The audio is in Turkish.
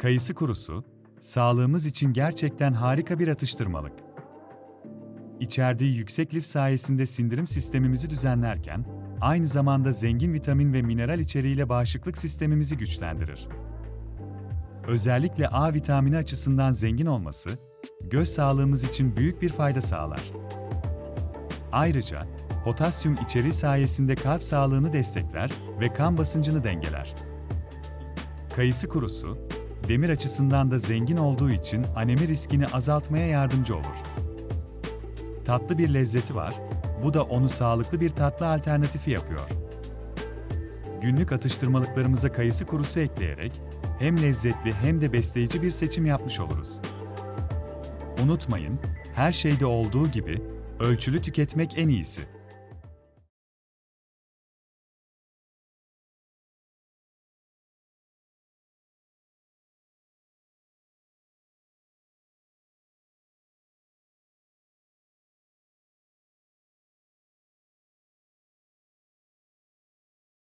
Kayısı kurusu, sağlığımız için gerçekten harika bir atıştırmalık. İçerdiği yüksek lif sayesinde sindirim sistemimizi düzenlerken, aynı zamanda zengin vitamin ve mineral içeriğiyle bağışıklık sistemimizi güçlendirir. Özellikle A vitamini açısından zengin olması, göz sağlığımız için büyük bir fayda sağlar. Ayrıca, potasyum içeriği sayesinde kalp sağlığını destekler ve kan basıncını dengeler. Kayısı kurusu, demir açısından da zengin olduğu için anemi riskini azaltmaya yardımcı olur. Tatlı bir lezzeti var, bu da onu sağlıklı bir tatlı alternatifi yapıyor. Günlük atıştırmalıklarımıza kayısı kurusu ekleyerek hem lezzetli hem de besleyici bir seçim yapmış oluruz. Unutmayın, her şeyde olduğu gibi ölçülü tüketmek en iyisi.